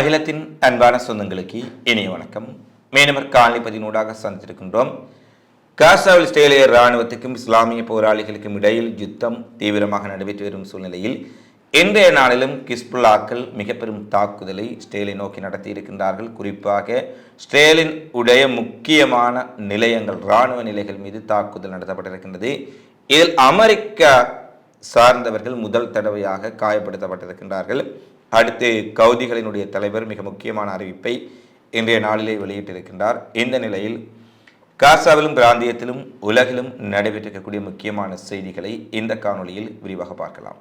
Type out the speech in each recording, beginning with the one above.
அகிலத்தின் அன்பான சொந்தங்களுக்கு இனிய வணக்கம். மேனவர் காலனி பதினூடாக சந்தித்திருக்கின்றோம். காசாவில் இஸ்ரேலிய இராணுவத்துக்கும் இஸ்லாமிய போராளிகளுக்கும் இடையில் யுத்தம் தீவிரமாக நடைபெற்று வரும் சூழ்நிலையில் இன்றைய நாளிலும் கிஸ்புல்லாக்கள் மிக பெரும் தாக்குதலை ஸ்டேலை நோக்கி நடத்தியிருக்கின்றார்கள் குறிப்பாக ஸ்டேலின் உடைய முக்கியமான நிலையங்கள் இராணுவ நிலைகள் மீது தாக்குதல் நடத்தப்பட்டிருக்கின்றது. இதில் அமெரிக்கா சார்ந்தவர்கள் முதல் தடவையாக காயப்படுத்தப்பட்டிருக்கின்றார்கள். அடுத்து கவுதிகளினுடைய தலைவர் மிக முக்கியமான அறிவிப்பை இன்றைய நாளிலே வெளியிட்டிருக்கின்றார். இந்த நிலையில் காசாவிலும் பிராந்தியத்திலும் உலகிலும் நடைபெற்றிருக்கக்கூடிய முக்கியமான செய்திகளை இந்த காணொளியில் விரிவாக பார்க்கலாம்.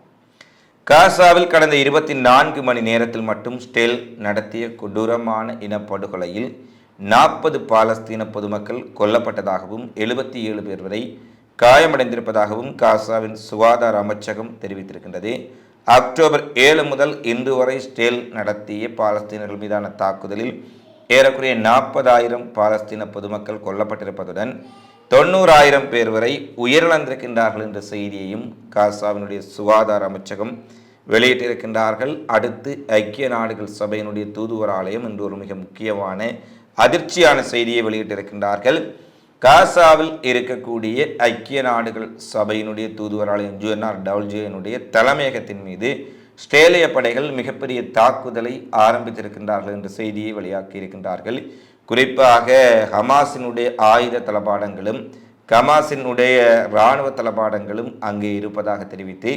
காசாவில் கடந்த இருபத்தி நான்கு மணி நேரத்தில் மட்டும் ஸ்டெல் நடத்திய கொடூரமான இனப்படுகொலையில் நாற்பது பாலஸ்தீன பொதுமக்கள் கொல்லப்பட்டதாகவும் எழுபத்தி ஏழு பேர் வரை காயமடைந்திருப்பதாகவும் காசாவின் சுகாதார அமைச்சகம் தெரிவித்திருக்கின்றது. அக்டோபர் ஏழு முதல் இன்று வரை ஸ்டேல் நடத்திய பாலஸ்தீனர்கள் மீதான தாக்குதலில் ஏறக்குறைய நாற்பதாயிரம் பாலஸ்தீன பொதுமக்கள் கொல்லப்பட்டிருப்பதுடன் தொண்ணூறாயிரம் பேர் வரை உயிரிழந்திருக்கின்றார்கள் என்ற செய்தியையும் காசாவினுடைய சுகாதார அமைச்சகம் வெளியிட்டிருக்கின்றார்கள். அடுத்து ஐக்கிய நாடுகள் சபையினுடைய தூதுவர் ஆலயம் இன்று ஒரு மிக முக்கியமான அதிர்ச்சியான செய்தியை வெளியிட்டிருக்கின்றார்கள். காசாவில் இருக்கக்கூடிய ஐக்கிய நாடுகள் சபையினுடைய தூதுவராலயம் ஜூஎன்ஆர் டவுல்ஜியனுடைய தலைமையகத்தின் மீது ஸ்ட்ரேலிய படைகள் மிகப்பெரிய தாக்குதலை ஆரம்பித்திருக்கின்றார்கள் என்ற செய்தியை வெளியாக்கி இருக்கின்றார்கள். குறிப்பாக ஹமாஸினுடைய ஆயுத தளபாடங்களும் கமாஸினுடைய இராணுவ தளபாடங்களும் அங்கே இருப்பதாக தெரிவித்து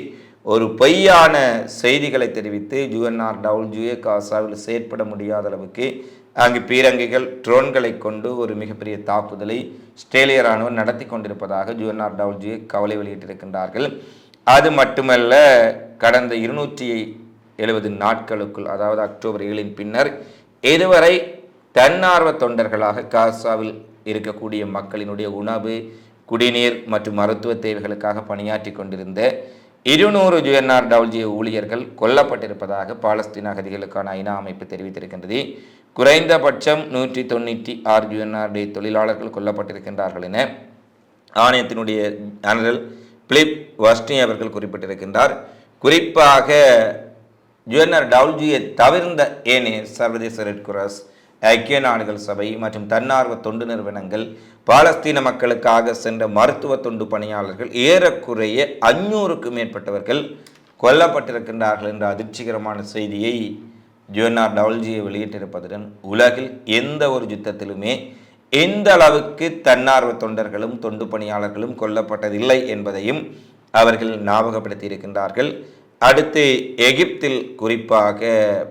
ஒரு பொய்யான செய்திகளை தெரிவித்து ஜூஎன்ஆர் டவுல்ஜியே காசாவில் செயற்பட முடியாத அளவுக்கு அங்கு பீரங்கிகள் ட்ரோன்களை கொண்டு ஒரு மிகப்பெரிய தாக்குதலை ஸ்ட்ரேலிய ராணுவம் நடத்தி கொண்டிருப்பதாக ஜூஎன்ஆர் டவுல்ஜியை கவலை வெளியிட்டிருக்கின்றார்கள். அது மட்டுமல்ல கடந்த இருநூற்றி எழுபது நாட்களுக்குள் அதாவது அக்டோபர் ஏழின் பின்னர் இதுவரை தன்னார்வ தொண்டர்களாக காசாவில் இருக்கக்கூடிய மக்களினுடைய உணவு குடிநீர் மற்றும் மருத்துவ தேவைகளுக்காக பணியாற்றி கொண்டிருந்த இருநூறு ஜுஎன்ஆர் டவுல்ஜிய ஊழியர்கள் கொல்லப்பட்டிருப்பதாக பாலஸ்தீன அகதிகளுக்கான ஐநா அமைப்பு தெரிவித்திருக்கின்றது. குறைந்தபட்சம் நூற்றி தொண்ணூற்றி ஆறு ஜுஎன்ஆர்டி தொழிலாளர்கள் கொல்லப்பட்டிருக்கின்றார்கள் என ஆணையத்தினுடைய ஜெனரல் பிலிப் வஸ்டி அவர்கள் குறிப்பிட்டிருக்கின்றார். குறிப்பாக ஜுவனர் டவுல்ஜியை தவிர்ந்த ஏனே சர்வதேச ரெட் கிராஸ் ஐக்கிய நாடுகள் சபை மற்றும் தன்னார்வ தொண்டு நிறுவனங்கள் பாலஸ்தீன மக்களுக்காக சென்ற மருத்துவ தொண்டு பணியாளர்கள் ஏறக்குறைய அஞ்சூறுக்கும் மேற்பட்டவர்கள் கொல்லப்பட்டிருக்கின்றார்கள் என்ற அதிர்ச்சிகரமான செய்தியை ஜுஎன்ஆர் டவுல்ஜியை வெளியிட்டிருப்பதுடன் உலகில் எந்த ஒரு யுத்தத்திலுமே எந்த அளவுக்கு தன்னார்வ தொண்டர்களும் தொண்டு பணியாளர்களும் கொல்லப்பட்டதில்லை என்பதையும் அவர்கள் ஞாபகப்படுத்தி இருக்கின்றார்கள் அடுத்து எகிப்தில் குறிப்பாக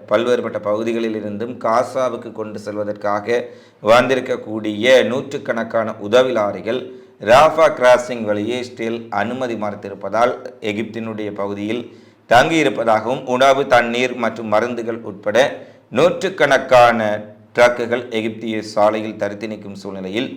பல்வேறுபட்ட பகுதிகளில் இருந்தும் காசாவுக்கு கொண்டு செல்வதற்காக வந்திருக்கக்கூடிய நூற்றுக்கணக்கான உதவி லாரிகள் ராஃபா கிராசிங் வழியே ஸ்டில் அனுமதி மறுத்திருப்பதால் எகிப்தினுடைய பகுதியில் தங்கியிருப்பதாகவும் உணவு தண்ணீர் மற்றும் மருந்துகள் உட்பட நூற்றுக்கணக்கான ட்ரக்குகள் எகிப்திய சாலையில் தரித்து நிற்கும் சூழ்நிலையில்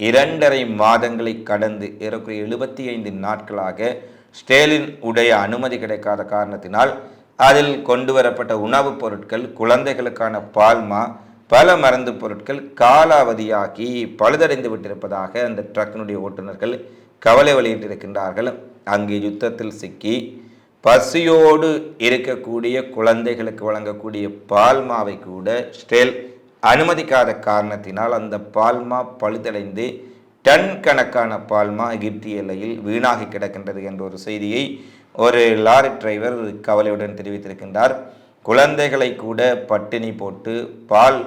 இரண்டரை மாதங்களை கடந்து ஏறக்குறைய எழுபத்தி ஐந்து நாட்களாக ஸ்டேலின் உடைய அனுமதி கிடைக்காத காரணத்தினால் அதில் கொண்டு வரப்பட்ட உணவுப் பொருட்கள் குழந்தைகளுக்கான பால்மா பல மருந்து பொருட்கள் காலாவதியாகி பழுதடைந்து விட்டிருப்பதாக அந்த ட்ரக்கினுடைய ஓட்டுநர்கள் கவலை வெளியிட்டிருக்கின்றார்கள். அங்கே யுத்தத்தில் சிக்கி பசியோடு இருக்கக்கூடிய குழந்தைகளுக்கு வழங்கக்கூடிய பால்மாவை கூட ஸ்டெல் அனுமதிக்காத காரணத்தினால் அந்த பால்மா பழுதடைந்து டன் கணக்கான பால்மா எகிப்திய எல்லையில் வீணாகி கிடக்கின்றது என்ற ஒரு செய்தியை ஒரு லாரி டிரைவர் கவலையுடன் தெரிவித்திருக்கின்றார். குழந்தைகளை கூட பட்டினி போட்டு பால்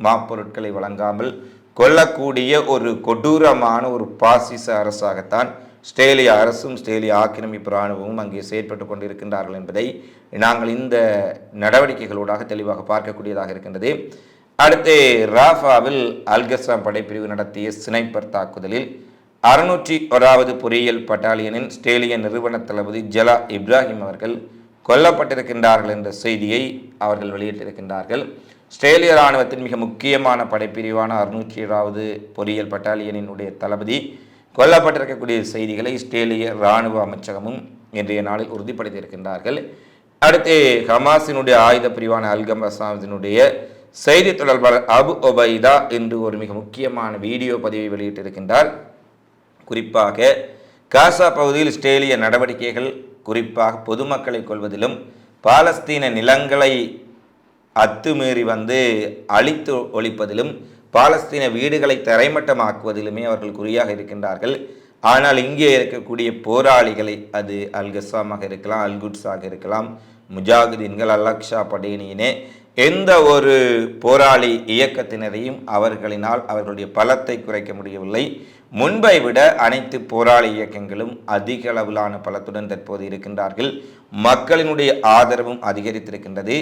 மாப்பொருட்களை வழங்காமல் கொல்லக்கூடிய ஒரு கொடூரமான ஒரு பாசிச அரசாகத்தான் ஸ்டேலிய அரசும் ஸ்டேலிய ஆக்கிரமிப்பு இராணுவமும் அங்கே செயற்பட்டு கொண்டிருக்கின்றார்கள் என்பதை நாங்கள் இந்த நடவடிக்கைகளூடாக தெளிவாக பார்க்கக்கூடியதாக இருக்கின்றது. அடுத்து ராஃபாவில் அல்கசாம் படைப்பிரிவு நடத்திய ஸ்னைப்பர் தாக்குதலில் அறுநூற்றி ஓராவது பொறியியல் பட்டாலியனின் ஸ்டேலிய நிறுவன தளபதி ஜலா இப்ராஹிம் அவர்கள் கொல்லப்பட்டிருக்கின்றார்கள் என்ற செய்தியை அவர்கள் வெளியிட்டிருக்கின்றார்கள். ஸ்ட்ரேலிய இராணுவத்தின் மிக முக்கியமான படைப்பிரிவான அறுநூற்றி ஏழாவது பொறியியல் பட்டாலியனினுடைய தளபதி கொல்லப்பட்டிருக்கக்கூடிய செய்திகளை இஸ்ரேலிய இராணுவ அமைச்சகமும் இன்றைய நாளில் உறுதிப்படுத்தியிருக்கின்றார்கள். அடுத்து ஹமாஸினுடைய ஆயுத பிரிவான அல்கம் அசாமினுடைய செய்தி தொடர்பாளர் அபு ஒபைதா என்று ஒரு மிக முக்கியமான வீடியோ பதிவை வெளியிட்டிருக்கின்றார். குறிப்பாக காசா பகுதியில் இஸ்ரேலிய நடவடிக்கைகள் குறிப்பாக பொதுமக்களை கொள்வதிலும் பாலஸ்தீன நிலங்களை அத்துமீறி வந்து அழித்து ஒழிப்பதிலும் பாலஸ்தீன வீடுகளை தரைமட்டமாக்குவதிலுமே அவர்கள் குறியாக இருக்கின்றார்கள். ஆனால் இங்கே இருக்கக்கூடிய போராளிகளை அது அல்கசாமாக இருக்கலாம் அல்குட்ஸாக இருக்கலாம் முஜாஹிதீன்கள் அல்லக்ஷா படையினியினே எந்த ஒரு போராளி இயக்கத்தினரையும் அவர்களினால் அவர்களுடைய பலத்தை குறைக்க முடியவில்லை. முன்பை விட அனைத்து போராளி இயக்கங்களும் அதிக அளவிலான பலத்துடன் தற்போது இருக்கின்றார்கள். மக்களினுடைய ஆதரவும் அதிகரித்திருக்கின்றது.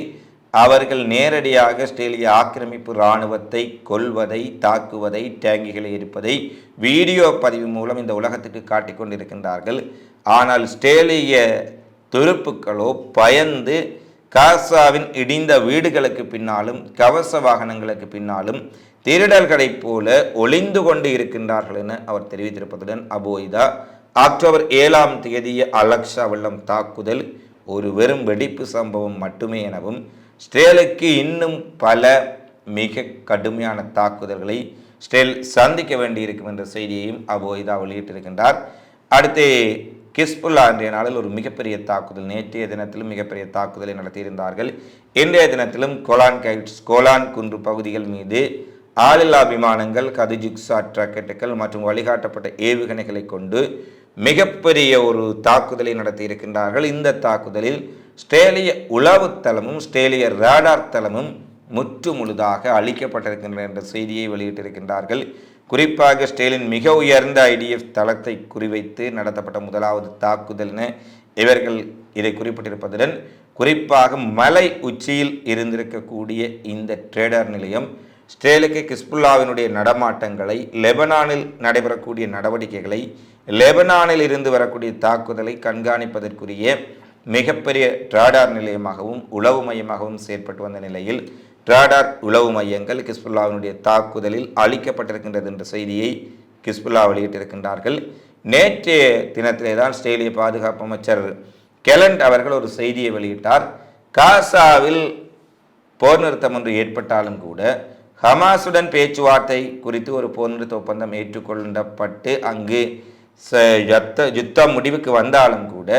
அவர்கள் நேரடியாக ஆஸ்திரேலிய ஆக்கிரமிப்பு இராணுவத்தை கொல்வதை தாக்குவதை டேங்கிகளை இருப்பதை வீடியோ பதிவு மூலம் இந்த உலகத்துக்கு காட்டிக் கொண்டிருக்கின்றார்கள். ஆனால் ஸ்டேலிய துருப்புக்களோ பயந்து காசாவின் இடிந்த வீடுகளுக்கு பின்னாலும் கவச வாகனங்களுக்கு பின்னாலும் திருடல்களைப் போல ஒளிந்து கொண்டு இருக்கின்றார்கள் என அவர் தெரிவித்திருப்பதுடன் அபோய்தா அக்டோபர் ஏழாம் தேதிய அலக்ஷா வெள்ளம் தாக்குதல் ஒரு வெறும் வெடிப்பு சம்பவம் மட்டுமே எனவும் ஸ்டேலுக்கு இன்னும் பல மிக கடுமையான தாக்குதல்களை ஸ்டேல் சந்திக்க வேண்டியிருக்கும் என்ற செய்தியையும் அபோய்தா வெளியிட்டிருக்கின்றார். அடுத்து கிஸ்புல்லா இன்றைய நாளில் ஒரு மிகப்பெரிய தாக்குதல் நேற்றைய தினத்திலும் மிகப்பெரிய தாக்குதலை நடத்தியிருந்தார்கள். இன்றைய தினத்திலும் கோலான் கைட்ஸ் கோலான் குன்று பகுதிகள் மீது ஆளில்லா விமானங்கள் கதிஜுக்சாட் ராக்கெட்டுகள் மற்றும் வழிகாட்டப்பட்ட ஏவுகணைகளை கொண்டு மிகப்பெரிய ஒரு தாக்குதலை நடத்தி இருக்கின்றார்கள் இந்த தாக்குதலில் ஸ்டேலிய உளவு தளமும் ஸ்டேலிய ரேடார் தளமும் முற்று முழுதாக அழிக்கப்பட்டிருக்கின்றன என்ற செய்தியை வெளியிட்டிருக்கின்றார்கள். குறிப்பாக ஸ்டேலின் மிக உயர்ந்த ஐடிஎஃப் தளத்தை குறிவைத்து நடத்தப்பட்ட முதலாவது தாக்குதல் என இவர்கள் இதை குறிப்பிட்டிருப்பதுடன் குறிப்பாக மலை உச்சியில் இருந்திருக்கக்கூடிய இந்த ட்ரேடர் நிலையம் ஸ்டேலுக்கு கிஸ்புல்லாவினுடைய நடமாட்டங்களை லெபனானில் நடைபெறக்கூடிய நடவடிக்கைகளை லெபனானில் இருந்து வரக்கூடிய தாக்குதலை கண்காணிப்பதற்குரிய மிகப்பெரிய ட்ராடார் நிலையமாகவும் உளவு மையமாகவும் செயற்பட்டு வந்த நிலையில் ட்ராடார் உளவு மையங்கள் கிஸ்புல்லாவினுடைய தாக்குதலில் அளிக்கப்பட்டிருக்கின்றது என்ற செய்தியை கிஸ்புல்லா வெளியிட்டிருக்கின்றார்கள். நேற்றைய தினத்திலே தான் ஆஸ்திரேலிய பாதுகாப்பு அமைச்சர் கெலண்ட் அவர்கள் ஒரு செய்தியை வெளியிட்டார். காசாவில் போர் நிறுத்தம் ஒன்று ஏற்பட்டாலும் கூட ஹமாஸுடன் பேச்சுவார்த்தை குறித்து ஒரு போர் நிறுத்த ஒப்பந்தம் ஏற்றுக்கொள்ளப்பட்டு அங்கு யுத்த யுத்தம் முடிவுக்கு வந்தாலும் கூட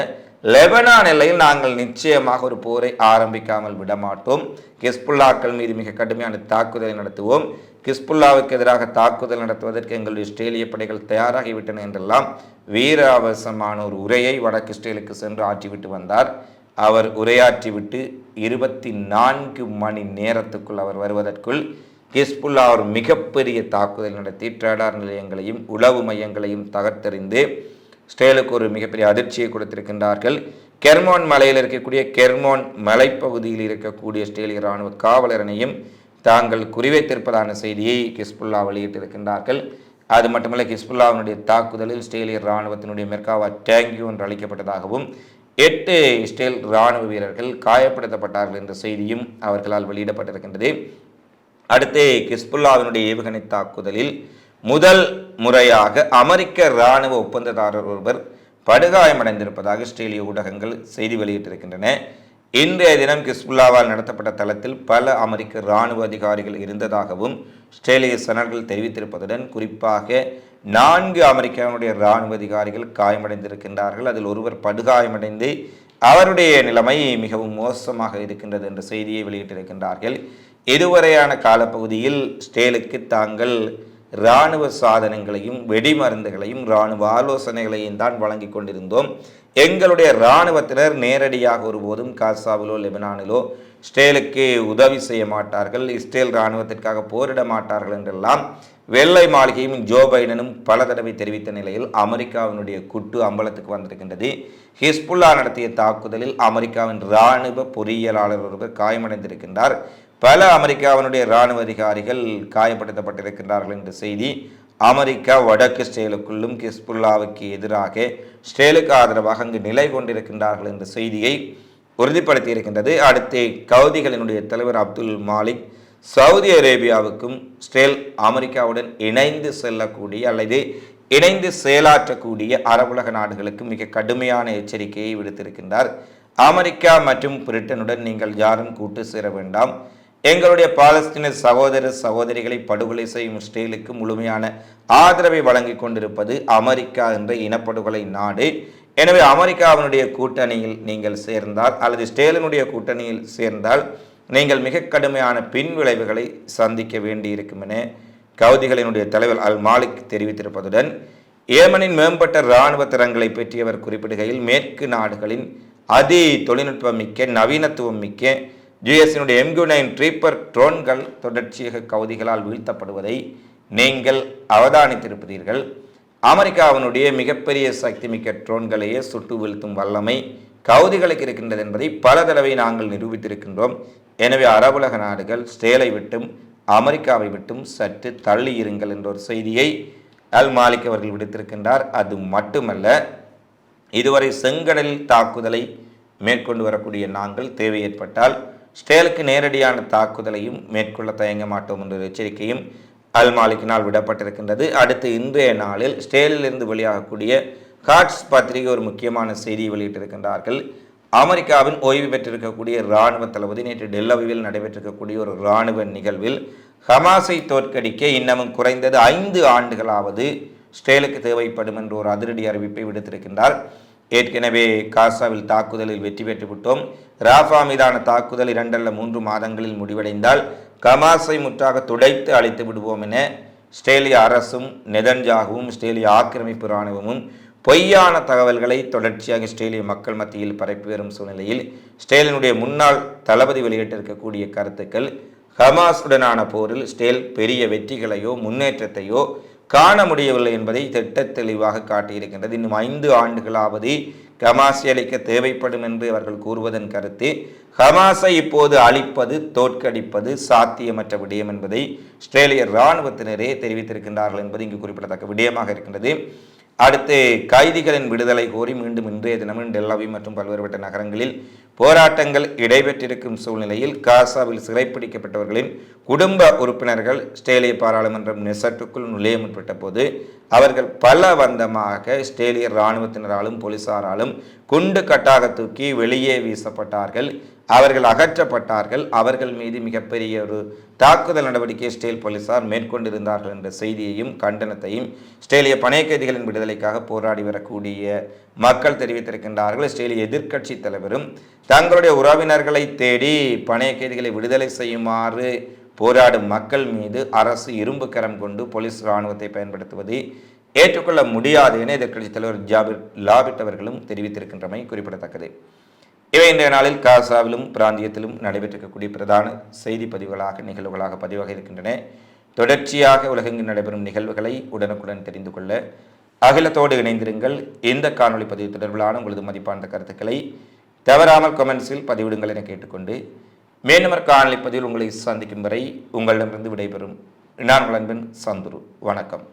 லெபனான் எல்லையில் நாங்கள் நிச்சயமாக ஒரு போரை ஆரம்பிக்காமல் விடமாட்டோம். கிஸ்புல்லாக்கள் மீது மிக கடுமையான தாக்குதலை நடத்துவோம். கிஸ்புல்லாவுக்கு எதிராக தாக்குதல் நடத்துவதற்கு எங்களுடைய இஸ்ரேலிய படைகள் தயாராகிவிட்டன என்றெல்லாம் வீராவசமான ஒரு உரையை வடக்கு இஸ்ரேலுக்கு சென்று ஆற்றிவிட்டு வந்தார். அவர் உரையாற்றிவிட்டு இருபத்தி நான்கு மணி நேரத்துக்குள் அவர் வருவதற்குள் ஹிஸ்புல்லா ஒரு மிகப்பெரிய தாக்குதல் நடத்தி ட்ரேடார் நிலையங்களையும் உளவு மையங்களையும் தகர்த்தறிந்து ஸ்டேலுக்கு ஒரு மிகப்பெரிய அதிர்ச்சியை கொடுத்திருக்கின்றார்கள். கெர்மோன் மலையில் இருக்கக்கூடிய கெர்மோன் மலைப்பகுதியில் இருக்கக்கூடிய ஸ்டேலிய இராணுவ காவலரனையும் தாங்கள் குறிவைத்திருப்பதான செய்தியை ஹிஸ்புல்லா வெளியிட்டிருக்கின்றார்கள். அது மட்டுமல்ல ஹிஸ்புல்லாவினுடைய தாக்குதலில் ஸ்டேலிய இராணுவத்தினுடைய மெர்காவா டேங்கியூ ஒன்று அளிக்கப்பட்டதாகவும் எட்டு இஸ்ரேல் இராணுவ வீரர்கள் காயப்படுத்தப்பட்டார்கள் என்ற செய்தியும் அவர்களால் வெளியிடப்பட்டிருக்கின்றது. அடுத்து கிஸ்புல்லாவினுடைய ஏவுகணை தாக்குதலில் முதல் முறையாக அமெரிக்க இராணுவ ஒப்பந்ததாரர் ஒருவர் படுகாயமடைந்திருப்பதாக ஆஸ்திரேலிய ஊடகங்கள் செய்தி வெளியிட்டிருக்கின்றன. இன்றைய தினம் கிஸ்புல்லாவால் நடத்தப்பட்ட தளத்தில் பல அமெரிக்க இராணுவ அதிகாரிகள் இருந்ததாகவும் ஆஸ்திரேலிய சனர்கள் தெரிவித்திருப்பதுடன் குறிப்பாக நான்கு அமெரிக்காவுடைய இராணுவ அதிகாரிகள் காயமடைந்திருக்கின்றார்கள். அதில் ஒருவர் படுகாயமடைந்து அவருடைய நிலைமை மிகவும் மோசமாக இருக்கின்றது என்ற செய்தியை வெளியிட்டிருக்கின்றார்கள். இதுவரையான காலப்பகுதியில் ஸ்டேலுக்கு தாங்கள் இராணுவ சாதனங்களையும் வெடிமருந்துகளையும் இராணுவ ஆலோசனைகளையும் தான் வழங்கி கொண்டிருந்தோம். எங்களுடைய இராணுவத்தினர் நேரடியாக ஒருபோதும் காசாவிலோ லெபனானிலோ ஸ்டேலுக்கு உதவி செய்ய மாட்டார்கள். இஸ்ரேல் இராணுவத்திற்காக போரிட மாட்டார்கள் என்றெல்லாம் வெள்ளை மாளிகையும் ஜோ பைடனும் பல தடவை தெரிவித்த நிலையில் அமெரிக்காவினுடைய குட்டு அம்பலத்துக்கு வந்திருக்கின்றது. ஹிஸ்புல்லா நடத்திய தாக்குதலில் அமெரிக்காவின் இராணுவ பொறியியலாளர் ஒருவர் காயமடைந்திருக்கின்றார். பல அமெரிக்காவினுடைய இராணுவ அதிகாரிகள் காயப்படுத்தப்பட்டிருக்கின்றார்கள் என்ற செய்தி அமெரிக்கா வடக்கு ஸ்டேலுக்குள்ளும் கிஸ்புல்லாவுக்கு எதிராக ஸ்டேலுக்கு ஆதரவாக அங்கு நிலை கொண்டிருக்கின்றார்கள் என்ற செய்தியை உறுதிப்படுத்தி இருக்கின்றது அடுத்து கவுதிகளினுடைய தலைவர் அப்துல் மாலிக் சவுதி அரேபியாவுக்கும் ஸ்டேல் அமெரிக்காவுடன் இணைந்து செல்லக்கூடிய அல்லது இணைந்து செயலாற்றக்கூடிய அரபுலக நாடுகளுக்கு மிக கடுமையான எச்சரிக்கையை விடுத்திருக்கின்றார். அமெரிக்கா மற்றும் பிரிட்டனுடன் நீங்கள் யாரும் கூட்டு சேர வேண்டாம். எங்களுடைய பாலஸ்தீன சகோதர சகோதரிகளை படுகொலை செய்யும் இஸ்ரேலுக்கு முழுமையான ஆதரவை வழங்கி கொண்டிருப்பது அமெரிக்கா என்ற இனப்படுகொலை நாடு. எனவே அமெரிக்காவினுடைய கூட்டணியில் நீங்கள் சேர்ந்தால் அல்லது ஸ்டேலினுடைய கூட்டணியில் சேர்ந்தால் நீங்கள் மிக கடுமையான பின் விளைவுகளை சந்திக்க வேண்டியிருக்கும் என கவுதிகளினுடைய தலைவர் அல் மாலிக் தெரிவித்திருப்பதுடன் ஏமனின் மேம்பட்ட இராணுவ திறன்களை பற்றி அவர் குறிப்பிடுகையில் மேற்கு நாடுகளின் அதி தொழில்நுட்பம் மிக்க நவீனத்துவம் மிக்க யுஎஸினுடைய எம்கியூ நைன் ட்ரீப்பர் ட்ரோன்கள் தொடர்ச்சியாக கவுதிகளால் வீழ்த்தப்படுவதை நீங்கள் அவதானித்திருப்பீர்கள். அமெரிக்காவினுடைய மிகப்பெரிய சக்தி மிக்க ட்ரோன்களையே சுட்டு வீழ்த்தும் வல்லமை கவுதிகளுக்கு இருக்கின்றது என்பதை பல தடவை நாங்கள் நிரூபித்திருக்கின்றோம். எனவே அரபுலக நாடுகள் ஸ்டேலை விட்டும் அமெரிக்காவை விட்டும் சற்று தள்ளி இருங்கள் என்ற ஒரு செய்தியை அல் மாலிக் அவர்கள் விடுத்திருக்கின்றார். அது மட்டுமல்ல இதுவரை செங்கடலில் தாக்குதலை மேற்கொண்டு வரக்கூடிய நாங்கள் தேவை ஏற்பட்டால் ஸ்டேலுக்கு நேரடியான தாக்குதலையும் மேற்கொள்ள தயங்க மாட்டோம் என்ற எச்சரிக்கையும் அல் மாலிக்கினால் விடப்பட்டிருக்கின்றது. அடுத்து இன்றைய நாளில் ஸ்டேலிலிருந்து வெளியாகக்கூடிய காட்ஸ் பத்திரிகை ஒரு முக்கியமான செய்தியை வெளியிட்டிருக்கின்றார்கள். அமெரிக்காவின் ஓய்வு பெற்றிருக்கக்கூடிய இராணுவ தளபதி நேற்று டெல்லவியில் நடைபெற்றிருக்கக்கூடிய ஒரு இராணுவ நிகழ்வில் ஹமாஸை தோற்கடிக்க இன்னமும் குறைந்தது ஐந்து ஆண்டுகளாவது ஸ்டேலுக்கு தேவைப்படும் என்ற ஒரு அதிரடி அறிவிப்பை விடுத்திருக்கின்றார். ஏற்கனவே காசாவில் தாக்குதலில் வெற்றி பெற்றுவிட்டோம். ராஃபா மீதான தாக்குதல் இரண்டல்ல மூன்று மாதங்களில் முடிவடைந்தால் கமாஸை முற்றாக துடைத்து அழைத்து விடுவோம் என ஸ்டேலிய அரசும் நெதன்ஜாகவும் ஸ்டேலிய ஆக்கிரமிப்பு இராணுவமும் பொய்யான தகவல்களை தொடர்ச்சியாக ஸ்டேலிய மக்கள் மத்தியில் பரப்பி வரும் சூழ்நிலையில் ஸ்டேலினுடைய முன்னாள் தளபதி வெளியிட்டிருக்கக்கூடிய கருத்துக்கள் ஹமாஸுடனான போரில் ஸ்டேல் பெரிய வெற்றிகளையோ முன்னேற்றத்தையோ காண முடியவில்லை என்பதை திட்ட தெளிவாக காட்டியிருக்கின்றது. இன்னும் ஐந்து ஆண்டுகளாவது ஹமாஸை அளிக்க தேவைப்படும் என்று அவர்கள் கூறுவதன் கருத்து ஹமாஸை இப்போது அழிப்பது தோற்கடிப்பது சாத்தியமற்ற விடயம் என்பதை ஆஸ்திரேலிய இராணுவத்தினரே தெரிவித்திருக்கின்றார்கள் என்பது இங்கு குறிப்பிடத்தக்க விடயமாக இருக்கின்றது. அடுத்து கைதிகளின் விடுதலை கோரி மீண்டும் இன்றைய தினமும் டெல்லாவி மற்றும் பல்வேறுபட்ட நகரங்களில் போராட்டங்கள் இடைபெற்றிருக்கும் சூழ்நிலையில் காசாவில் சிறைப்பிடிக்கப்பட்டவர்களின் குடும்ப உறுப்பினர்கள் ஸ்டேலிய பாராளுமன்றம் நெசட்டுக்குள் நுழைய முற்பட்ட போது அவர்கள் பல வந்தமாக ஸ்டேலிய இராணுவத்தினராலும் போலீசாராலும் குண்டு கட்டாக தூக்கி வெளியே வீசப்பட்டார்கள். அவர்கள் அகற்றப்பட்டார்கள். அவர்கள் மீது மிகப்பெரிய ஒரு தாக்குதல் நடவடிக்கை ஸ்டேல் போலீசார் மேற்கொண்டிருந்தார்கள் என்ற செய்தியையும் கண்டனத்தையும் ஸ்டேலிய பணைய கைதிகளின் விடுதலைக்காக போராடி வரக்கூடிய மக்கள் தெரிவித்திருக்கின்றார்கள். ஸ்டேலிய எதிர்க்கட்சி தலைவரும் தங்களுடைய உறவினர்களை தேடி பணைய கைதிகளை விடுதலை செய்யுமாறு போராடும் மக்கள் மீது அரசு இரும்பு கரம் கொண்டு போலீஸ் இராணுவத்தை பயன்படுத்துவது ஏற்றுக்கொள்ள முடியாது என எதிர்க்கட்சித் தலைவர் ஜாபிர் லாபிட் அவர்களும் தெரிவித்திருக்கின்றமை குறிப்பிடத்தக்கது. இவை இன்றைய நாளில் காசாவிலும் பிராந்தியத்திலும் நடைபெற்றிருக்கக்கூடிய பிரதான செய்தி பதிவுகளாக நிகழ்வுகளாக பதிவாக இருக்கின்றன தொடர்ச்சியாக உலகெங்கு நடைபெறும் நிகழ்வுகளை உடனுக்குடன் தெரிந்து கொள்ள அகிலத்தோடு இணைந்திருங்கள். இந்த காணொலி பதிவு தொடர்பிலான உங்களது மதிப்பான கருத்துக்களை தவறாமல் கமெண்ட்ஸில் பதிவிடுங்கள் என கேட்டுக்கொண்டு மேலுமர் காணொலி பதிவில் உங்களை சந்திக்கும் வரை உங்களிடமிருந்து விடைபெறும். நான் உங்கள் அன்பின் சந்துரு. வணக்கம்.